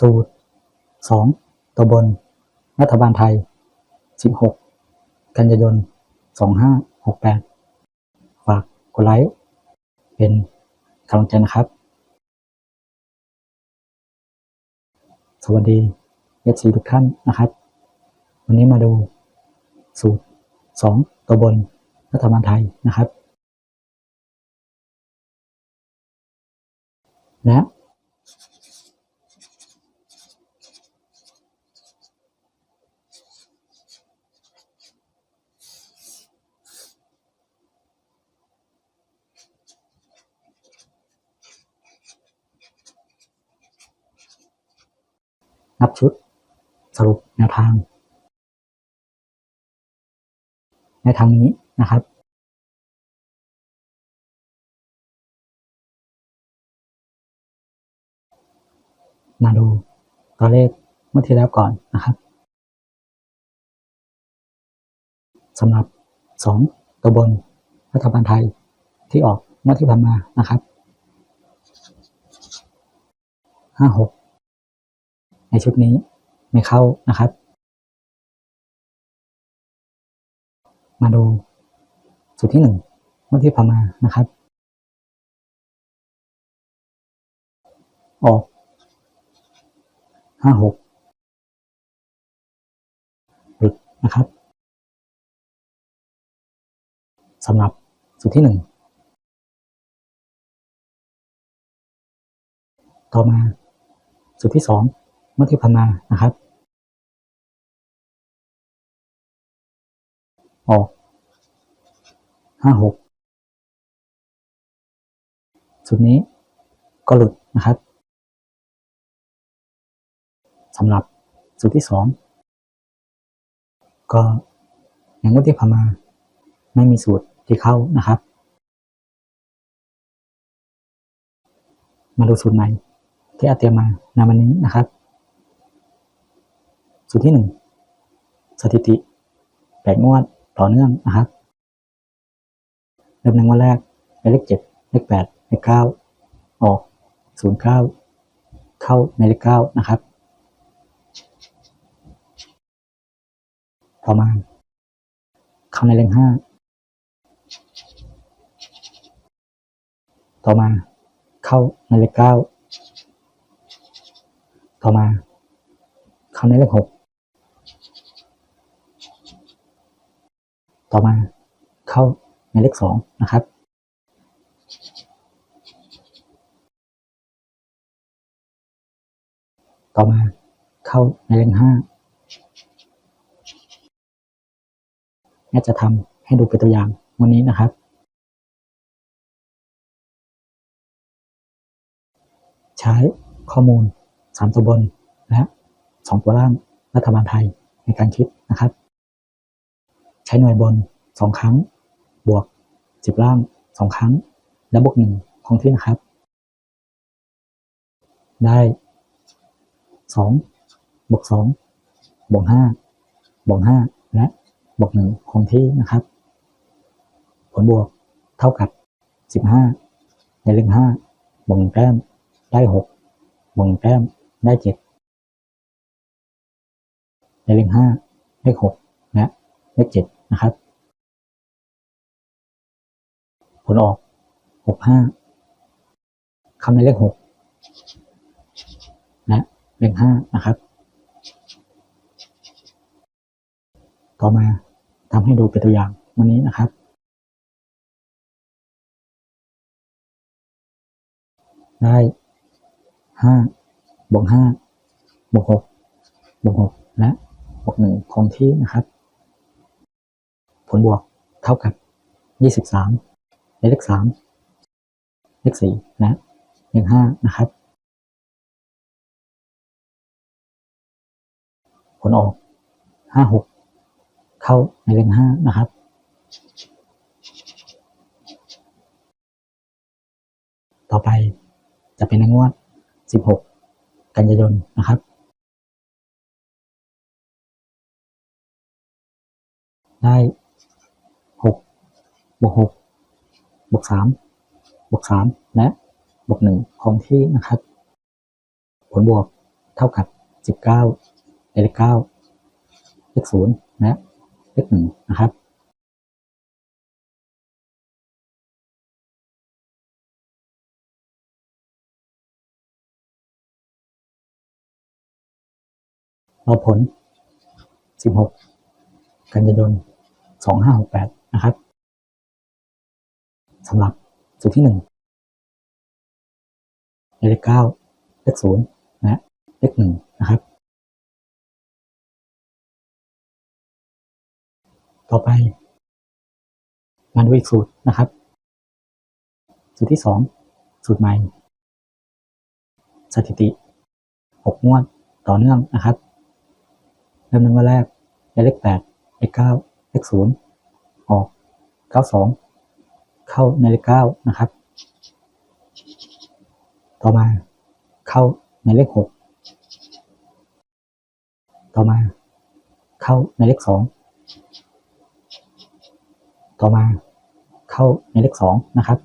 สูตรสองตัวบน รัฐบาลไทย 16 กันยายน 2568 ฝากกดไลค์เป็นกำลังใจนะครับ สวัสดีเอฟซีทุกท่านนะครับ วันนี้มาดูสูตร 2 ตัวบนรัฐบาลไทยนะครับและ นับชุด สรุปแนวทาง ในทางนี้นะครับมาดูตัวเลขเมื่อที่แล้วก่อนนะครับสำหรับสองตัวบนรัฐบาลไทยที่ออกเมื่อที่ผ่านมานะครับห้าหก ในชุดนี้ไม่เข้านะครับ มาดูสูตรที่หนึ่งเมื่อที่ผ่านมานะครับ ออกห้าหกหลุดนะครับสำหรับสูตรที่หนึ่งต่อมาสูตรที่สอง มื่อที่ผ่านมานะครับออกห้าหกสุดนี้ก็หลุดนะครับสำหรับสูตรที่สองก็อย่างมื่อที่ผ่านมาไม่มีสูตรที่เข้านะครับ มาดูสูตรใหม่ที่อาเตรียมมาในวันนี้นะครับ สูตรที่หนึ่งสถิติแปดงวดต่อเนื่องนะครับเริ่มในงวดแรกในเลขเจ็ดเลขแปดเลขเก้าออกศูนย์เก้าเข้าในเลขเก้านะครับต่อมาเข้าในเลขห้าต่อมา เข้าในเลขเก้าต่อมา เข้าในเลขหก ต่อมาเข้าในเลขสองนะครับ ต่อมาเข้าในเลขห้าแม่จะทำให้ดูเป็นตัวอย่างวันนี้นะครับ ใช้ข้อมูลสามตัวบนและสองตัวล่างรัฐบาลไทยในการคิดนะครับ ช้หน่วยบนสองครั้ง บวกสิบล่างสองครั้ง และบวกหนึ่งคงที่นะครับ ได้สองบวกสองบวกห้าบวกห้าและบวกหนึ่งคงที่นะครับ ผลบวกเท่ากับสิบห้าในเลขห้าบวกหนึ่งแต้มได้หกบวกหนึ่งแต้มได้เจ็ดในเลขห้าเลขหกและเลขเจ็ด นะครับ ผลออกหกห้าคำในเลขหกและเลขห้านะครับ ต่อมาทำให้ดูเป็นตัวอย่างวันนี้นะครับ ได้ห้าบวกห้าบวกหกบวกหกและบวกหนึ่งคงที่นะครับ ผลบวกเท่ากับ 23 ในเลข 3 เลข 4 นะเลข5นะครับ ผลออก 56 เข้าในเลข5นะครับต่อไปจะเป็นในงวด 16 กันยายนนะครับ ได้ บวกหกบวกสามบวกสามและบวกหนึ่งของที่นะครับ ผลบวกเท่ากับสิบเก้าเลขเก้าเลขศูนย์และเลขหนึ่งนะครับเราผล 16 กันยายน 2568 นะครับ สำหรับสูตรที่1เลข9เลข0และเลข1นะครับ ต่อไป มาดูอีกสูตรนะครับ สูตรที่2สูตรใหม่ สถิติ6งวดต่อเนื่องนะครับเริ่มหนึ่งวันแรกเลขแปดเลขเก้าเลขศูนย์ออกเก้าสอง เข้าในเลขเก้านะครับ ต่อมาเข้าในเลขหกต่อมา เข้าในเลขสองต่อมา เข้าในเลขสองนะครับ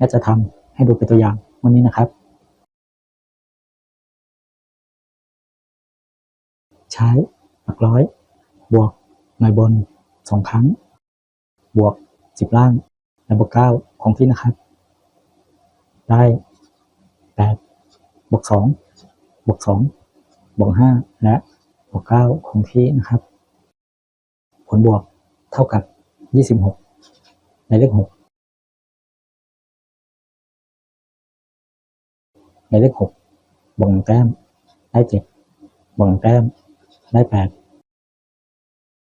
และจะทำให้ดูเป็นตัวอย่างวันนี้นะครับ ใช้หลักร้อย บวกหน่วยบนสองครั้ง บวกสิบล่างและบวกเก้าคงที่นะครับ ได้แปดบวกสองบวกสองบวกห้าและบวกเก้าคงที่นะครับ ผลบวกเท่ากับยี่สิบหกในเลขหก ในเลขหกบวกหนึ่งแต้มได้เจ็ดบวกหนึ่งแต้มได้แปด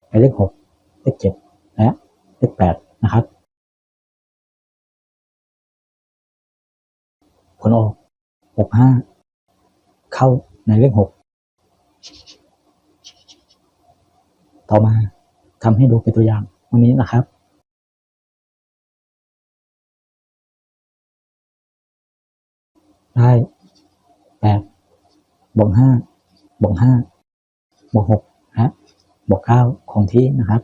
ในเลขหกเลขเจ็ดและเลขแปดนะครับ ผลออกหกห้าเข้าในเลขหกต่อมาทำให้ดูเป็นตัวอย่างวันนี้นะครับ ได้แปดบวกห้าบวกห้าบวกหกและบวกเก้าคงที่นะครับ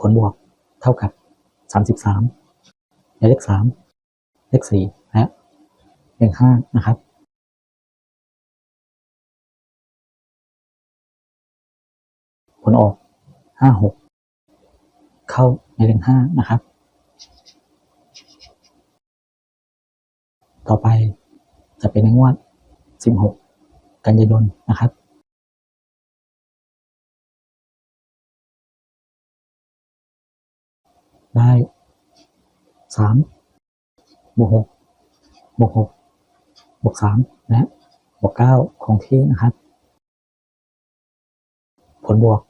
ผลบวกเท่ากับสามสิบสามเลขสามเลขสี่และเลขห้านะครับผลออกห้าหกเข้าในเลขห้านะครับ ต่อไปจะเป็นในงวด 16 กันยายนนะครับได้สามบวกหกบวกหกบวกสามและบวกเก้าคงที่นะครับ ผลบวก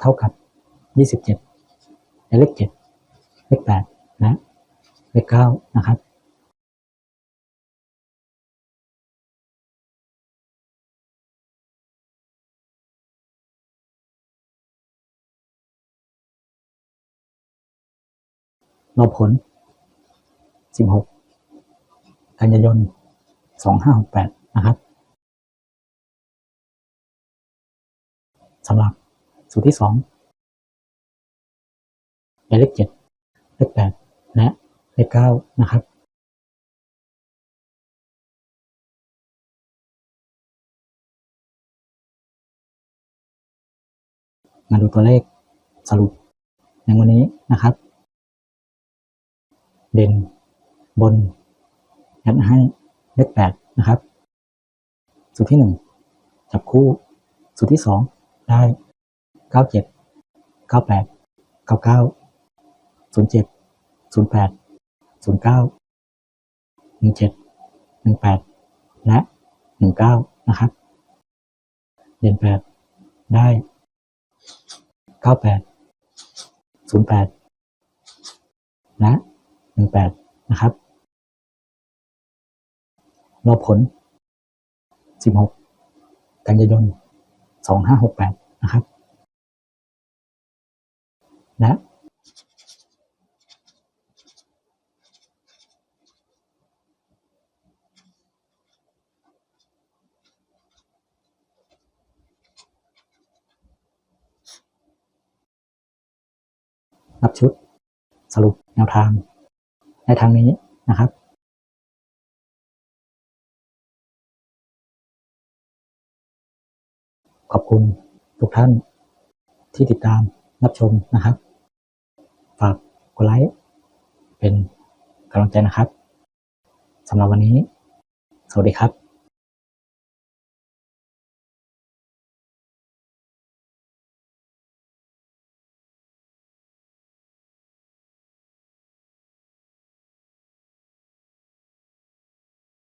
เท่ากับยี่สิบเจ็ดเลขเจ็ดเลขแปดและเลขเก้านะครับ รอผล16กันยายน2568นะครับสำหรับสูตรที่2เป็นเลข7เลข8และเลข9นะครับมาดูตัวเลขสรุปในวันนี้นะครับ เด่นบนยัดให้เลขแปดนะครับ สูตรที่หนึ่งจับคู่ สูตรที่สองได้เก้าเจ็ดเก้าแปดเก้าเก้าศูนย์เจ็ดศูนย์แปดศูนย์เก้าหนึ่งเจ็ดหนึ่งแปดและหนึ่งเก้านะครับเด่นแปดได้เก้าแปดศูนย์แปดและ หนึ่งแปดนะครับ รอผล 16 กันยายน 2568 นะครับ และนับชุด สรุปแนวทาง ในทางนี้นะครับขอบคุณทุกท่านที่ติดตามรับชมนะครับ ฝากกดไลค์เป็นกำลังใจนะครับสำหรับวันนี้ สวัสดีครับ